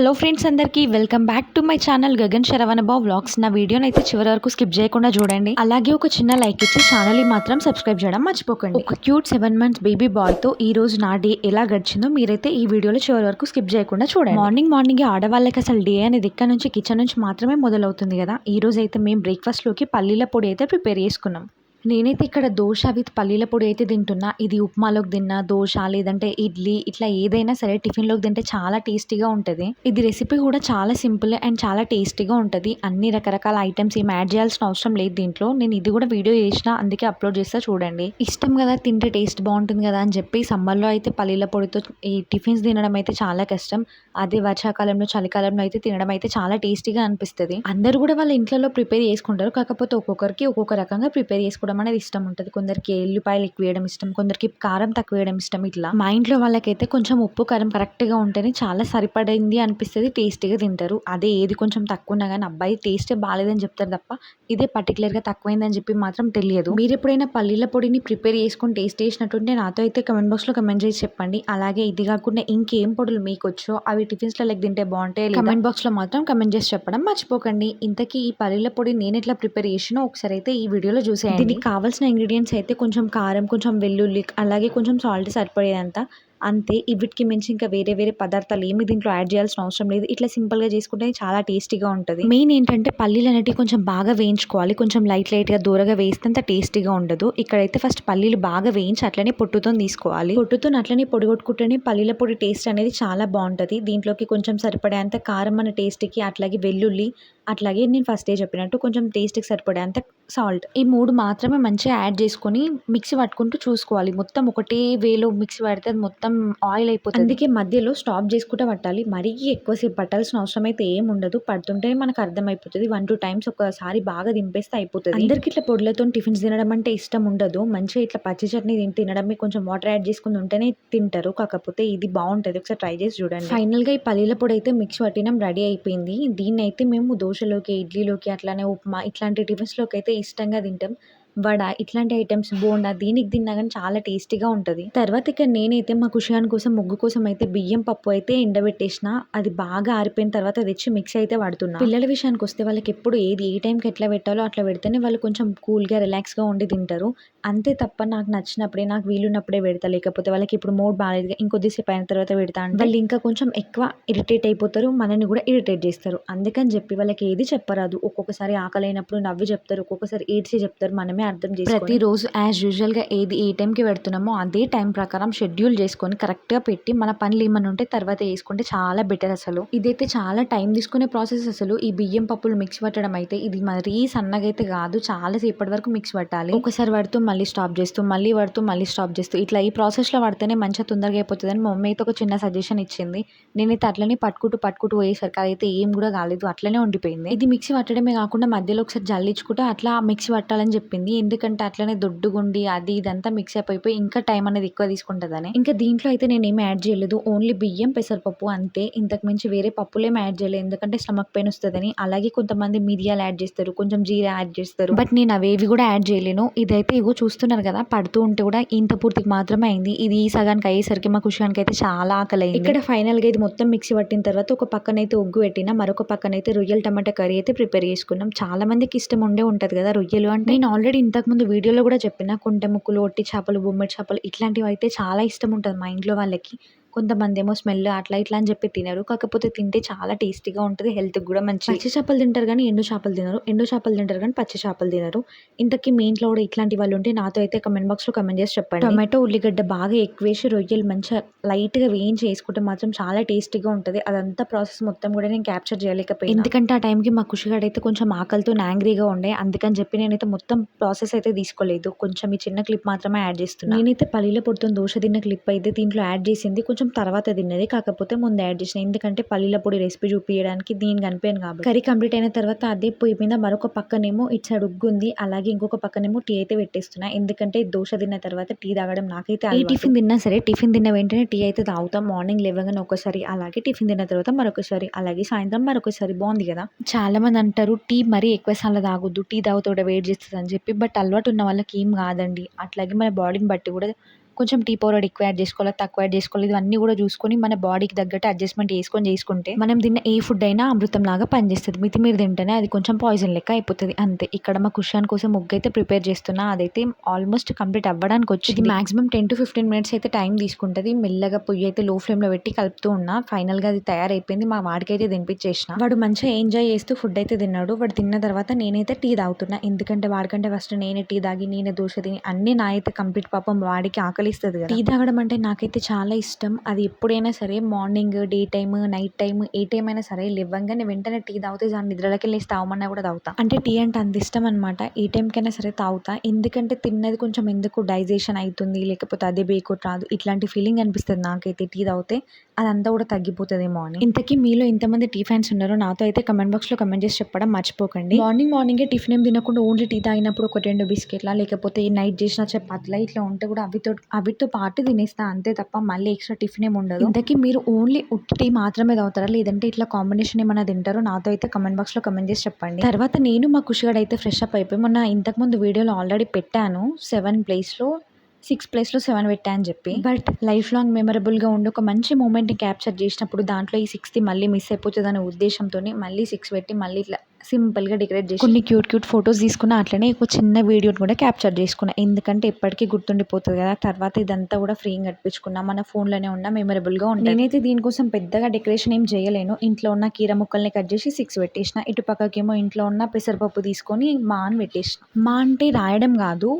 Hello friends అందరికీ welcome back to my channel Gagan శరవణబా vlogs. నా వీడియోని అయితే చివరి వరకు స్కిప్ చేయకుండా చూడండి. అలాగే ఒక చిన్న లైక్ ఇచ్చి ఛానల్ మాత్రం సబ్స్క్రైబ్ చేయడం మర్చిపోకండి. ఒక క్యూట్ సెవెన్ మంత్స్ బేబీ బాయ్తో ఈ రోజు నా డే ఎలా గడిచిందో మీరైతే ఈ వీడియోలో చివరి వరకు స్కిప్ చేయకుండా చూడండి. మార్నింగ్ మార్నింగ్ ఆడవాళ్ళకి అసలు డే అనేది ఇక్కడ నుంచి కిచెన్ నుంచి మాత్రమే మొదలవుతుంది కదా. ఈ రోజు అయితే మేము బ్రేక్ఫాస్ట్లోకి పల్లీల పొడి అయితే ప్రిపేర్ చేసుకున్నాం. నేనైతే ఇక్కడ దోశ విత్ పల్లీల పొడి అయితే తింటున్నా. ఇది ఉప్మాలోకి తిన్నా దోశ లేదంటే ఇడ్లీ ఇట్లా ఏదైనా సరే టిఫిన్లోకి తింటే చాలా టేస్టీగా ఉంటుంది. ఇది రెసిపీ కూడా చాలా సింపుల్ అండ్ చాలా టేస్టీగా ఉంటుంది. అన్ని రకరకాల ఐటమ్స్ ఏం యాడ్ చేయాల్సిన అవసరం లేదు దీంట్లో. నేను ఇది కూడా వీడియో చేసిన అందుకే అప్లోడ్ చేస్తా చూడండి. ఇష్టం కదా తింటే టేస్ట్ బాగుంటుంది కదా అని చెప్పి సమ్మర్లో అయితే పల్లీల పొడితో ఈ టిఫిన్స్ తినడం అయితే చాలా కష్టం. అదే వర్షాకాలంలో చలికాలంలో అయితే తినడం అయితే చాలా టేస్టీగా అనిపిస్తుంది. అందరూ కూడా వాళ్ళ ఇంట్లో ప్రిపేర్ చేసుకుంటారు. కాకపోతే ఒక్కొక్కరికి ఒక్కొక్క రకంగా ప్రిపేర్ చేసుకోవడం అనేది ఇష్టం ఉంటుంది. కొందరికి ఎల్లిపాయలు ఎక్కువ వేయడం ఇష్టం కొందరికి కారం తక్కువ వేయడం ఇష్టం. ఇట్లా మా ఇంట్లో వాళ్ళకైతే కొంచెం ఉప్పు కారం కరెక్ట్గా ఉంటేనే చాలా సరిపడింది అనిపిస్తుంది. టేస్టీగా తింటారు. అదే ఏది కొంచెం తక్కువ ఉన్నా కానీ అబ్బాయి టేస్టే బాగాలేదని చెప్తారు తప్ప ఇదే పర్టికులర్గా తక్కువైందని చెప్పి మాత్రం తెలియదు. మీరు ఎప్పుడైనా పల్లీల పొడిని ప్రిపేర్ చేసుకుని టేస్ట్ చేసినట్టుంటే నాతో అయితే కమెంట్ బాక్స్లో కమెంట్ చేసి చెప్పండి. అలాగే ఇది కాకుండా ఇంకేం పొడులు మీకు వచ్చో అవి టిఫిన్స్లో తింటే బాగుంటాయి కమెంట్ బాక్స్లో మాత్రం కమెంట్ చేసి చెప్పడం మర్చిపోకండి. ఇంతకీ ఈ పల్లీల పొడి నేను ఎట్లా ప్రిపేర్ చేసినో ఒకసారి అయితే ఈ వీడియోలో చూసేయండి. కావాల్సిన ఇంగ్రీడియంట్స్ అయితే కొంచెం కారం కొంచెం వెల్లుల్లి అలాగే కొంచెం సాల్ట్ సరిపడేదంతా. అంతే వీటికి మించి ఇంకా వేరే వేరే పదార్థాలు ఏమి దీంట్లో యాడ్ చేయాల్సిన అవసరం లేదు. ఇట్లా సింపుల్గా చేసుకుంటే చాలా టేస్టీగా ఉంటుంది. మెయిన్ ఏంటంటే పల్లీలు అనేటివి కొంచెం బాగా వేయించుకోవాలి. కొంచెం లైట్ లైట్గా దూరగా వేస్తే అంత టేస్టీగా ఉండదు. ఇక్కడైతే ఫస్ట్ పల్లీలు బాగా వేయించి అట్లనే పొట్టుతో తీసుకోవాలి. పొట్టుతో అట్లనే పొడి కొట్టుకుంటేనే పల్లీల పొడి టేస్ట్ అనేది చాలా బాగుంటుంది. దీంట్లోకి కొంచెం సరిపడేంత కారం మన టేస్ట్కి అట్లాగే వెల్లుల్లి అట్లాగే నేను ఫస్టే చెప్పినట్టు కొంచెం టేస్ట్కి సరిపడేంత సాల్ట్ ఈ మూడు మాత్రమే మంచిగా యాడ్ చేసుకొని మిక్సీ పట్టుకుంటూ చూసుకోవాలి. మొత్తం ఒకటే వేలో మిక్సీ పడితే అది మొత్తం ఆయిల్ అయిపోతుంది. అందుకే మధ్యలో స్టాప్ చేసుకుంటూ పట్టాలి. మరీ ఎక్కువసేపు పట్టాల్సిన అవసరం అయితే ఏం ఉండదు. పడుతుంటే మనకు అర్థమైపోతుంది. వన్ టూ టైమ్స్ ఒకసారి బాగా దింపేస్తే అయిపోతుంది. అందరికి ఇట్లా పొడులతో టిఫిన్స్ తినడం అంటే ఇష్టం ఉండదు. మంచిగా ఇట్లా పచ్చి చట్నీ తిని తినడమే కొంచెం వాటర్ యాడ్ చేసుకుని ఉంటేనే తింటారు. కాకపోతే ఇది బాగుంటుంది. ఒకసారి ట్రై చేసి చూడండి. ఫైనల్గా ఈ పల్లీల పొడి అయితే మిక్స్ పట్టినం రెడీ అయిపోయింది. దీన్ని అయితే మేము దోశలోకి ఇడ్లీలోకి అట్లానే ఉప్మా ఇట్లాంటి టిఫిన్స్లోకి అయితే ఇష్టంగా తింటాం. వడ ఇట్లాంటి ఐటమ్స్ బోండా దీనికి తిన్నా కానీ చాలా టేస్టీగా ఉంటుంది. తర్వాత ఇక నేనైతే మా కుషాన్ కోసం ముగ్గు కోసం అయితే బియ్యం పప్పు అయితే ఎండబెట్టేసిన. అది బాగా ఆరిపోయిన తర్వాత తెచ్చి మిక్స్ అయితే వాడుతున్నా. పిల్లల విషయానికి వస్తే వాళ్ళకి ఎప్పుడు ఏది ఏ టైంకి ఎట్లా పెట్టాలో అట్లా పెడితేనే వాళ్ళు కొంచెం కూల్గా రిలాక్స్గా ఉండి తింటారు. అంతే తప్ప నాకు నచ్చినప్పుడే నాకు వీలున్నప్పుడే పెడతా. లేకపోతే వాళ్ళకి ఇప్పుడు మూడ్ బాగాలేదు ఇంకొద్దిసేపు అయిన తర్వాత పెడతా అంటే వాళ్ళు ఇంకా కొంచెం ఎక్కువ ఇరిటేట్ అయిపోతారు మనని కూడా ఇరిటేట్ చేస్తారు. అందుకని చెప్పి వాళ్ళకి ఏది చెప్పరాదు. ఒక్కొక్కసారి ఆకలైనప్పుడు నవ్వి చెప్తారు ఒక్కొక్కసారి ఏడ్చి చెప్తారు మనమే అర్థం చేసి ప్రతిరోజు యాజ్ యూజువల్గా ఏది ఏ టైంకి పెడుతున్నామో అదే టైం ప్రకారం షెడ్యూల్ చేసుకొని కరెక్ట్గా పెట్టి మన పనులు ఏమన్నా ఉంటే తర్వాత వేసుకుంటే చాలా బెటర్ అసలు. ఇదైతే చాలా టైం తీసుకునే ప్రాసెస్ అసలు. ఈ బియ్యం పప్పులు మిక్స్ పట్టడం అయితే ఇది మరీ సన్నగా అయితే కాదు. చాలా సేపటి వరకు మిక్స్ పట్టాలి. ఒకసారి పడుతూ మళ్ళీ స్టాప్ చేస్తూ మళ్ళీ పడుతూ మళ్ళీ స్టాప్ చేస్తూ ఇట్లా ఈ ప్రాసెస్లో పడితేనే మంచిగా తొందరగా అయిపోతుంది అని మా మమ్మీ అయితే ఒక చిన్న సజెషన్ ఇచ్చింది. నేనైతే అట్లనే పట్టుకుంటూ పట్టుకుంటూ పోయేసరికి అదైతే ఏం కూడా కాలేదు అట్లనే ఉండిపోయింది. ఇది మిక్సీ పట్టడమే కాకుండా మధ్యలో ఒకసారి జల్లించుకుంటూ అట్లా మిక్సీ పట్టాలని చెప్పింది. ఎందుకంటే అట్లనే దొడ్డుగుండి అది ఇదంతా మిక్స్ అయిపోయి ఇంకా టైం అనేది ఎక్కువ తీసుకుంటుందని. ఇంకా దీంట్లో అయితే నేను ఏమి యాడ్ చేయలేదు. ఓన్లీ బియ్యం పెసరపప్పు అంతే. ఇంతకు మించి వేరే పప్పులేం యాడ్ చేయలేదు. ఎందుకంటే స్టమక్ పెయిన్ వస్తుందని. అలాగే కొంతమంది మిరియాలు యాడ్ చేస్తారు. కొంచెం జీరా యాడ్ చేస్తారు. బట్ నేను అవేవి కూడా యాడ్ చేయలేను. ఇదైతే ఇగో చూస్తున్నారు కదా పడుతూ ఉంటే కూడా ఇంత పూర్తికి మాత్రమే అయింది. ఇది ఈ సగానికి అయ్యేసరికి మా కుషానికి అయితే చాలా ఆకలి అయింది ఇక్కడ ఫైనల్గా ఇది మొత్తం మిక్సీ పట్టిన తర్వాత ఒక పక్కన అయితే ఉగ్గు పెట్టిన మరొక పక్కన అయితే రొయ్యల టమాటా కర్రీ అయితే ప్రిపేర్ చేసుకున్నాం. చాలా మందికి ఇష్టం ఉండే ఉంటది కదా రొయ్యలు అంటే. నేను ఆల్రెడీ ఇంతకు ముందు వీడియోలో కూడా చెప్పిన కుంట ముక్కులు ఒట్టి చేపలు బొమ్మిడి చేపలు ఇట్లాంటివి అయితే చాలా ఇష్టం ఉంటుంది మా ఇంట్లో వాళ్ళకి. కొంతమంది ఏమో స్మెల్ అట్లా ఇట్లా అని చెప్పి తినరు. కాకపోతే తింటే చాలా టేస్టీగా ఉంటుంది హెల్త్కి కూడా మంచి పచ్చి చేపలు తింటారు కానీ ఎండు చేపలు తినరు. ఎండు చేపలు తింటారు కానీ పచ్చి చేపలు తినరు. ఇంతకీ మీ ఇంట్లో కూడా ఇట్లాంటి వాళ్ళు ఉంటే నాతో అయితే కమెంట్ బాక్స్లో కమెంట్ చేసి చెప్పండి. టొమాటో ఉల్లిగడ్డ బాగా ఎక్కువ వేసి రొయ్యలు మంచిగా లైట్గా వేయించి వేసుకుంటే మాత్రం చాలా టేస్టీగా ఉంటుంది. అదంతా ప్రాసెస్ మొత్తం కూడా నేను క్యాప్చర్ చేయలేకపోయింది ఎందుకంటే ఆ టైంకి మా కుషిగాడు అయితే కొంచెం ఆకలితో యాంగ్రీగా ఉండే. అందుకని చెప్పి నేనైతే మొత్తం ప్రాసెస్ అయితే తీసుకోలేదు. కొంచెం ఈ చిన్న క్లిప్ మాత్రమే యాడ్ చేస్తున్నాను నేనైతే పల్లీల పొడితో దోశ తిన్న క్లిప్ అయితే దీంట్లో యాడ్ చేసింది. కొంచెం తర్వాత తిన్నది. కాకపోతే ముందు యాడ్ చేసిన. ఎందుకంటే పల్లీల పొడి రెసిపీ చూపించడానికి దీని కనిపించాను కాబట్టి. కర్రీ కంప్లీట్ అయిన తర్వాత అదే పొయ్యి మీద మరొక పక్కనేమో ఇటు సైడ్ ఉగ్గు ఉంది. అలాగే ఇంకొక పక్కనేమో టీ అయితే పెట్టేస్తున్నా. ఎందుకంటే దోశ తిన్న తర్వాత టీ తాగడం నాకైతే ఈ టిఫిన్ తిన్నా సరే టిఫిన్ తిన్న వెంటనే టీ అయితే తాగుతాం. మార్నింగ్ లేవగానే ఒకసారి అలాగే టిఫిన్ తిన్న తర్వాత మరొకసారి అలాగే సాయంత్రం మరొకసారి. బాగుంది కదా? చాలా మంది అంటారు టీ మరీ ఎక్కువ సార్లు తాగొద్దు. టీ తాగుతూ వెయిట్ చేస్తుంది అని చెప్పి. బట్ అలవాటు ఉన్న వాళ్ళకి ఏం కాదండి. అట్లాగే మన బాడీని బట్టి కూడా కొంచెం టీ పౌడర్ ఎక్కువ యాడ్ చేసుకోవాలి తక్కువ యాడ్ చేసుకోవాలి ఇవన్నీ కూడా చూసుకొని మన బాడీకి తగ్గట్టు అడ్జస్ట్మెంట్ చేసుకొని చేసుకుంటే మనం తిన్న ఏ ఫుడ్ అయినా అమృతం లాగా పనిచేస్తుంది. మితిమీరి తింటేనే అది కొంచెం పాయిజన్ లెక్క అయిపోతుంది. అంతే. ఇక్కడ మా కుషాన్ కోసం ముగ్గు అయితే ప్రిపేర్ చేస్తున్నా. అదైతే ఆల్మోస్ట్ కంప్లీట్ అవ్వడానికి వచ్చింది. Maximum ten to fifteen minutes అయితే టైం తీసుకుంటుంది. మెల్లగా పొయ్యి అయితే లో ఫ్లేమ్లో పెట్టి కలుపుతూ ఉన్నా. ఫైనల్గా అది తయారైపోయింది. మా వాడికి అయితే తినిపించేసిన. వాడు మంచిగా ఎంజాయ్ చేస్తూ ఫుడ్ అయితే తిన్నాడు. వాడు తిన్న తర్వాత నేనైతే టీ తాగుతున్నా. ఎందుకంటే వాడికంటే ఫస్ట్ నేనే టీ తాగి నేనే దోశ తిని అన్నీ నా అయితే కంప్లీట్ పాపం వాడికి ఆకలి తెలుస్తుంది కదా. టీ తాగడం అంటే నాకైతే చాలా ఇష్టం. అది ఎప్పుడైనా సరే morning day time night time ఏ టైం అయినా సరే లేవంగానే వెంటనే టీ తాగితే దాని నిద్రలోకి వెళ్ళేసి తాగమన్నా కూడా తాగుతా. అంటే టీ అంటే అంత ఇష్టం అనమాట ఏ టైంకైనా సరే తాగుతా. ఎందుకంటే తిన్నది కొంచెం ఎందుకు డైజెషన్ అవుతుంది లేకపోతే అదే బేకోట్ రాదు. ఇట్లాంటి ఫీలింగ్ అనిపిస్తుంది నాకైతే టీ తాగితే. అదంతా కూడా తగ్గిపోతుందేమో అని ఇంతకీ మీలో ఎంతమంది టీ ఫ్యాన్స్ ఉన్నారో నాతో అయితే కమెంట్ బాక్స్లో కమెంట్ చేసి చెప్పడం మర్చిపోకండి. మార్నింగ్ మార్నింగే టిఫిన్ ఏం తినకుండా ఓన్లీ టీ తాగినప్పుడు ఒక రెండు బిస్కెట్లా లేకపోతే నైట్ చేసిన చపాతీలా ఇట్లా ఉంటే కూడా అవి తోటి అవితో పాటు తినేస్తా అంతే తప్ప మళ్ళీ ఎక్స్ట్రా టిఫిన్ ఏమి ఉండదు. ఇంతకీ మీరు ఓన్లీ ఉట్టి టీ మాత్రమే తాగుతారా? లేదంటే ఇట్లా కాంబినేషన్ ఏమైనా తింటారో? నాతో అయితే కమెంట్ బాక్స్లో కమెంట్ చేసి చెప్పండి. తర్వాత నేను మా కుషిగాడు అయితే ఫ్రెష్ అప్ అయిపోయి మొన్న ఇంతకుముందు వీడియోలో ఆల్రెడీ పెట్టాను. సెవెన్ ప్లేస్లో సిక్స్ ప్లేస్లో సెవెన్ పెట్టా అని చెప్పి. బట్ లైఫ్ లాంగ్ మెమరబుల్గా ఉండి ఒక మంచి మూమెంట్ని క్యాప్చర్ చేసినప్పుడు దాంట్లో ఈ సిక్స్ది మళ్ళీ మిస్ అయిపోతుంది అనే ఉద్దేశంతో మళ్ళీ సిక్స్ పెట్టి మళ్ళీ ఇట్లా సింపుల్గా డెకరేట్ చేసి కొన్ని క్యూట్ క్యూట్ ఫొటోస్ తీసుకున్న అట్లనే ఒక చిన్న వీడియోని కూడా క్యాప్చర్ చేసుకున్నా. ఎందుకంటే ఎప్పటికీ గుర్తుండిపోతుంది కదా తర్వాత ఇదంతా కూడా ఫ్రీగా కట్టించుకున్నా మన ఫోన్లోనే ఉన్న మెమరబుల్గా ఉంటుంది. నేనైతే దీనికోసం పెద్దగా డెకరేషన్ ఏం చేయలేను. ఇంట్లో ఉన్న కీర ముక్కల్ని కట్ చేసి సిక్స్ పెట్టేసిన. ఇటు పక్కకేమో ఇంట్లో ఉన్న పెసరపప్పు తీసుకొని మా అని పెట్టేసిన. మా అంటే రాయడం కాదు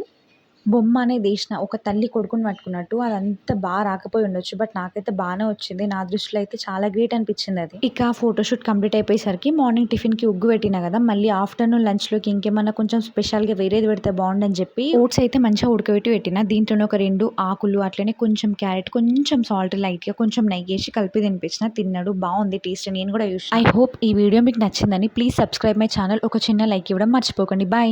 బొమ్మ అనేది వేసిన ఒక తల్లి కొడుకుని పట్టుకున్నట్టు అదంతా బాగా రాకపోయి ఉండొచ్చు. బట్ నాకైతే బాగానే వచ్చింది. నా దృష్టిలో అయితే చాలా గ్రేట్ అనిపించింది అది. ఇక ఫోటోషూట్ కంప్లీట్ అయిపోయేసరికి మార్నింగ్ టిఫిన్కి ఉగ్గు పెట్టిన కదా మళ్ళీ ఆఫ్టర్నూన్ లంచ్లోకి ఇంకేమన్నా కొంచెం స్పెషల్గా వేరేది పెడితే బాగుండని చెప్పి ఓట్స్ అయితే మంచిగా ఉడకబెట్టి పెట్టిన దీంట్లోనే ఒక రెండు ఆకులు అట్లనే కొంచెం క్యారెట్ కొంచెం సాల్ట్ లైట్గా కొంచెం నెయ్యి వేసి కలిపి తినిపించిన తిన్నాడు. బాగుంది టేస్ట్. నేను కూడా యూస్ ఐ హోప్ ఈ వీడియో మీకు నచ్చిందని ప్లీజ్ సబ్స్క్రైబ్ మై ఛానల్. ఒక చిన్న లైక్ ఇవ్వడం మర్చిపోకండి. బాయ్